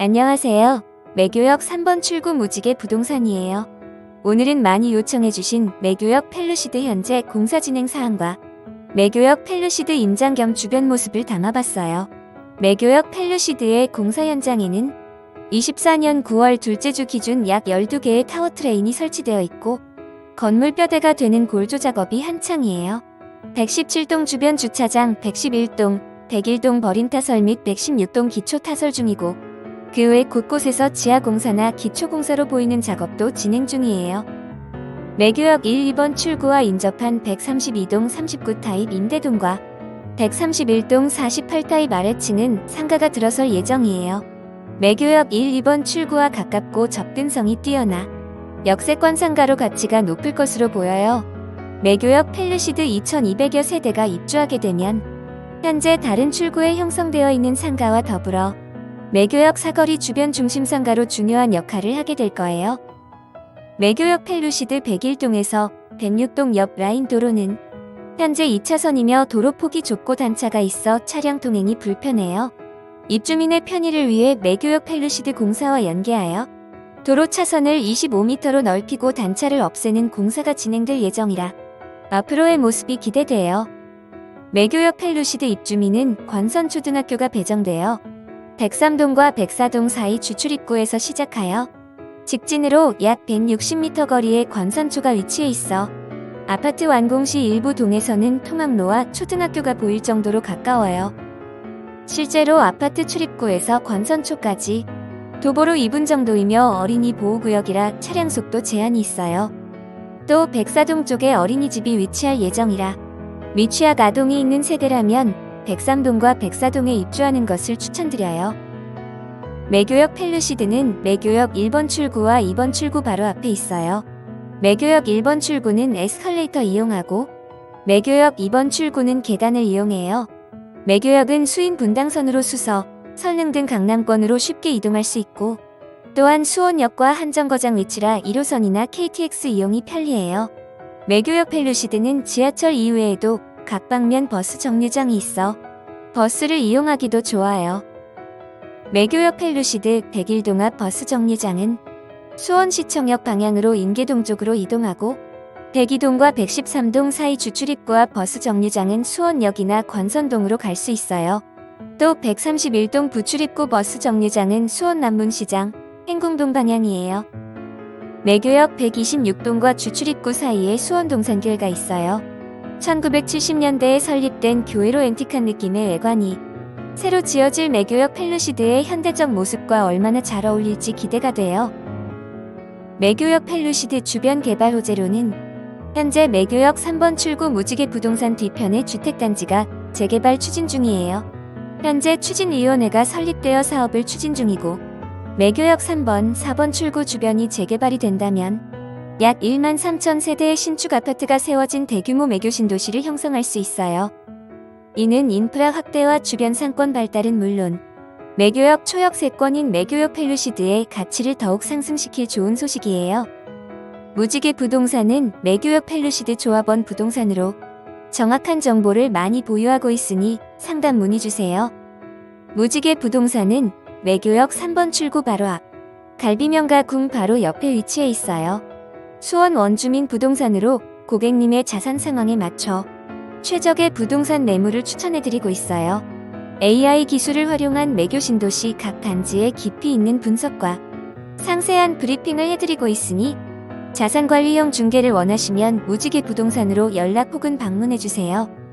안녕하세요. 매교역 3번 출구 무지개 부동산이에요. 오늘은 많이 요청해주신 매교역 펠루시드 현재 공사 진행 사항과 매교역 펠루시드 임장 겸 주변 모습을 담아봤어요. 매교역 펠루시드의 공사 현장에는 24년 9월 둘째 주 기준 약 12개의 타워 트레인이 설치되어 있고 건물 뼈대가 되는 골조 작업이 한창이에요. 117동 주변 주차장, 111동, 101동 버림타설 및 116동 기초 타설 중이고 그 외 곳곳에서 지하 공사나 기초 공사로 보이는 작업도 진행 중이에요. 매교역 1, 2번 출구와 인접한 132동 39 타입 임대동과 131동 48 타입 아래층은 상가가 들어설 예정이에요. 매교역 1, 2번 출구와 가깝고 접근성이 뛰어나 역세권 상가로 가치가 높을 것으로 보여요. 매교역 펠루시드 2200여 세대가 입주하게 되면 현재 다른 출구에 형성되어 있는 상가와 더불어 매교역 사거리 주변 중심 상가로 중요한 역할을 하게 될 거예요. 매교역 펠루시드 101동에서 106동 옆 라인 도로는 현재 2차선이며 도로 폭이 좁고 단차가 있어 차량 통행이 불편해요. 입주민의 편의를 위해 매교역 펠루시드 공사와 연계하여 도로 차선을 25m로 넓히고 단차를 없애는 공사가 진행될 예정이라 앞으로의 모습이 기대돼요. 매교역 펠루시드 입주민은 관선초등학교가 배정되어 103동과 104동 사이 주출입구에서 시작하여 직진으로 약 160m 거리에 관선초가 위치해 있어 아파트 완공 시 일부 동에서는 통학로와 초등학교가 보일 정도로 가까워요. 실제로 아파트 출입구에서 관선초까지 도보로 2분 정도이며 어린이 보호구역이라 차량 속도 제한이 있어요. 또 백사동 쪽에 어린이집이 위치할 예정이라 미취학 아동이 있는 세대라면 103동과 104동에 입주하는 것을 추천드려요. 매교역 펠루시드는 매교역 1번 출구와 2번 출구 바로 앞에 있어요. 매교역 1번 출구는 에스컬레이터 이용하고 매교역 2번 출구는 계단을 이용해요. 매교역은 수인 분당선으로 수서, 설릉 등 강남권으로 쉽게 이동할 수 있고 또한 수원역과 한정거장 위치라 1호선이나 KTX 이용이 편리해요. 매교역 펠루시드는 지하철 이외에도 각 방면 버스 정류장이 있어 버스를 이용하기도 좋아요. 매교역 펠루시드 101동 앞 버스 정류장은 수원시청역 방향으로 인계동 쪽으로 이동하고 102동과 113동 사이 주출입구 앞 버스 정류장은 수원역이나 관선동으로 갈 수 있어요. 또 131동 부출입구 버스 정류장은 수원 남문시장, 행궁동 방향이에요. 매교역 126동과 주출입구 사이에 수원동산교회가 있어요. 1970년대에 설립된 교회로 앤틱한 느낌의 외관이 새로 지어질 매교역 펠루시드의 현대적 모습과 얼마나 잘 어울릴지 기대가 돼요. 매교역 펠루시드 주변 개발 호재로는 현재 매교역 3번 출구 무지개 부동산 뒤편의 주택단지가 재개발 추진 중이에요. 현재 추진위원회가 설립되어 사업을 추진 중이고 매교역 3번, 4번 출구 주변이 재개발이 된다면 약 1만 3천 세대의 신축 아파트가 세워진 대규모 매교 신도시를 형성할 수 있어요. 이는 인프라 확대와 주변 상권 발달은 물론 매교역 초역 세권인 매교역 펠루시드의 가치를 더욱 상승시킬 좋은 소식이에요. 무지개 부동산은 매교역 펠루시드 조합원 부동산으로 정확한 정보를 많이 보유하고 있으니 상담 문의 주세요. 무지개 부동산은 매교역 3번 출구 바로 앞, 갈비명가 궁 바로 옆에 위치해 있어요. 수원 원주민 부동산으로 고객님의 자산 상황에 맞춰 최적의 부동산 매물을 추천해드리고 있어요. AI 기술을 활용한 매교 신도시 각 단지의 깊이 있는 분석과 상세한 브리핑을 해드리고 있으니 자산관리형 중개를 원하시면 무지개 부동산으로 연락 혹은 방문해주세요.